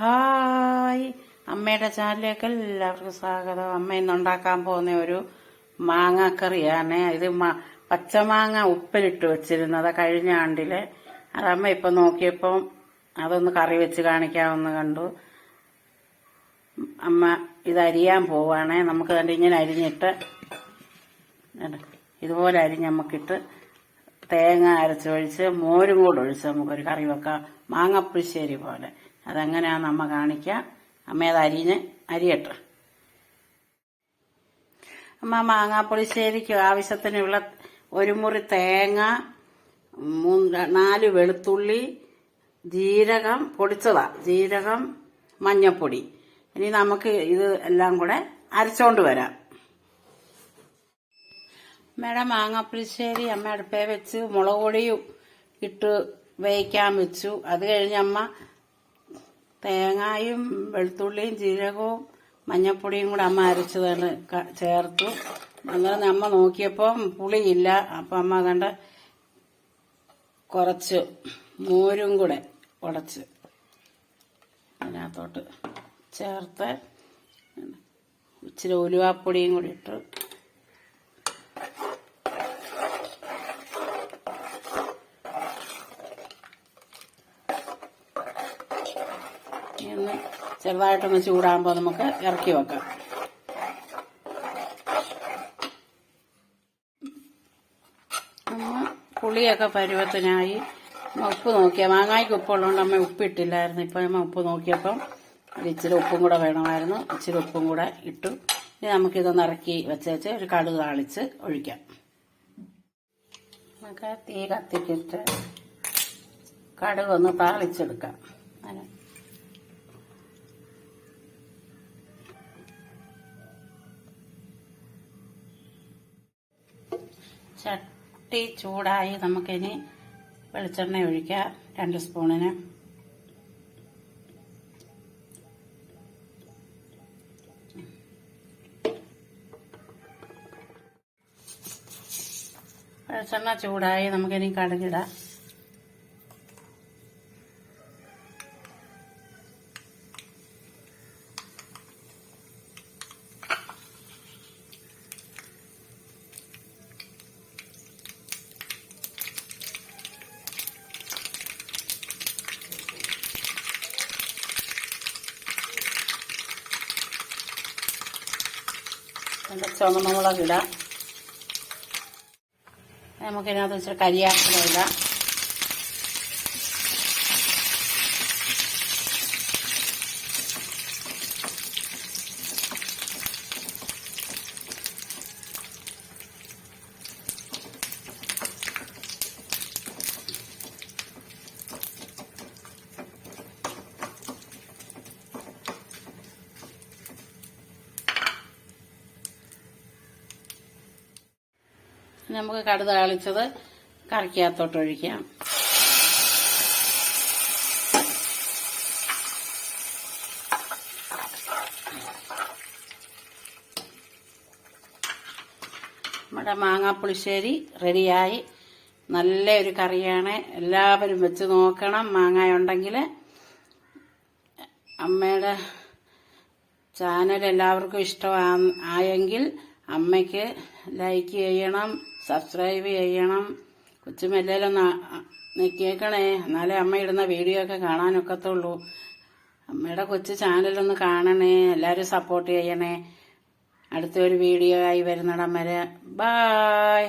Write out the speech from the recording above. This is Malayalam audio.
ഹായ്. അമ്മയുടെ ചാനലിലേക്ക് എല്ലാവർക്കും സ്വാഗതം. അമ്മ ഇന്ന് ഉണ്ടാക്കാൻ പോകുന്ന ഒരു മാങ്ങാക്കറിയാണ്. ഇത് പച്ചമാങ്ങ ഉപ്പിലിട്ട് വെച്ചിരുന്നത് കഴിഞ്ഞ ആണ്ടിൽ. അതമ്മ ഇപ്പൊ നോക്കിയപ്പം അതൊന്ന് കറി വെച്ച് കാണിക്കാമെന്ന് കണ്ടു. അമ്മ ഇത് അരിയാൻ പോവാണേ. നമുക്ക് കണ്ട് ഇങ്ങനെ അരിഞ്ഞിട്ട്? ഇതുപോലെ അരിഞ്ഞ് നമുക്കിട്ട് തേങ്ങ അരച്ചൊഴിച്ച് മോരും കൂടെ ഒഴിച്ച് നമുക്കൊരു കറി വെക്കാം. മാങ്ങപ്പുളിശ്ശേരി പോലെ. അതെങ്ങനെയാന്ന് അമ്മ കാണിക്കാം. അമ്മ അത് അരിഞ്ഞ് അരിയട്ടെ അമ്മ മാങ്ങാപ്പുളിശ്ശേരിക്ക് ആവശ്യത്തിനുള്ള ഒരു മുറി തേങ്ങ മൂന്ന് നാല് വെളുത്തുള്ളി ജീരകം പൊടിച്ചതാ. ജീരകം മഞ്ഞപ്പൊടി. ഇനി നമുക്ക് ഇത് എല്ലാം കൂടെ അരച്ചോണ്ട് വരാം. അമ്മയുടെ മാങ്ങാപ്പുളിശ്ശേരി അമ്മ അടുപ്പേ വെച്ച്. മുളക് പൊടിയും ഇട്ട് വേവിക്കാൻ വെച്ചു. അത് കഴിഞ്ഞ് അമ്മ തേങ്ങായും വെളുത്തുള്ളിയും ജീരകവും മഞ്ഞപ്പൊടിയും കൂടെ അമ്മ അരച്ചതാണ് ചേർത്തു. അന്നേരം അമ്മ നോക്കിയപ്പോൾ പുളിയില്ല. അപ്പം അമ്മ കണ്ട കുറച്ച് മോരും കൂടെ ഉടച്ച് അതിനകത്തോട്ട് ചേർത്ത് ഇച്ചിരി ഉലുവാപ്പൊടിയും കൂടി ഇട്ട് ഒന്ന് ചെറുതായിട്ടൊന്ന് ചൂടാകുമ്പോൾ നമുക്ക് ഇറക്കി വെക്കാം. അമ്മ പുളിയൊക്കെ പരുവത്തിനായി ഉപ്പ് നോക്കിയ മാങ്ങായ്ക്ക് ഉപ്പുള്ളതുകൊണ്ട് അമ്മ ഉപ്പിട്ടില്ലായിരുന്നു. ഇപ്പം അമ്മ ഉപ്പ് നോക്കിയപ്പം ഇച്ചിരി ഉപ്പും കൂടെ വേണമായിരുന്നു. ഇച്ചിരി ഉപ്പും കൂടെ ഇട്ടു. ഇനി നമുക്കിതൊന്ന് ഇറക്കി വെച്ചേച്ച് ഒരു കടുക് താളിച്ച് ഒഴിക്കാം. നമുക്ക് തീ കത്തിക്കിട്ട് കടുക് ഒന്ന് താളിച്ചെടുക്കാം. അങ്ങനെ ചട്ടി ചൂടായി നമുക്കിനി വെളിച്ചെണ്ണ ഒഴിക്കാം രണ്ട് സ്പൂണിന്. വെളിച്ചെണ്ണ ചൂടായി നമുക്കിനി കടുകിടാം. രണ്ട് ചുവന്ന മുളക് നമുക്കിതിനകത്ത് ഇച്ചിരി കരിയാപ്പില ഇടാം. നമുക്ക് കടുക് താളിച്ചത് കറിക്കകത്തോട്ട് ഒഴിക്കാം. നമ്മുടെ മാങ്ങാപ്പുളിശ്ശേരി റെഡിയായി. നല്ല ഒരു കറിയാണ്. എല്ലാവരും വെച്ച് നോക്കണം. മാങ്ങ ഉണ്ടെങ്കിൽ അമ്മയുടെ ചാനൽ എല്ലാവർക്കും ഇഷ്ടമാ ആയെങ്കിൽ അമ്മയ്ക്ക് ലൈക്ക് ചെയ്യണം സബ്സ്ക്രൈബ് ചെയ്യണം. കൊച്ചുമെല്ലേലൊന്ന് നിൽക്കേക്കണേ എന്നാലേ അമ്മ ഇടുന്ന വീഡിയോ ഒക്കെ കാണാനൊക്കത്തുള്ളൂ അമ്മയുടെ കൊച്ചു ചാനലൊന്ന് കാണണേ. എല്ലാവരും സപ്പോർട്ട് ചെയ്യണേ. അടുത്തൊരു വീഡിയോ ആയി വരുന്നിടം വരെ. ബായ്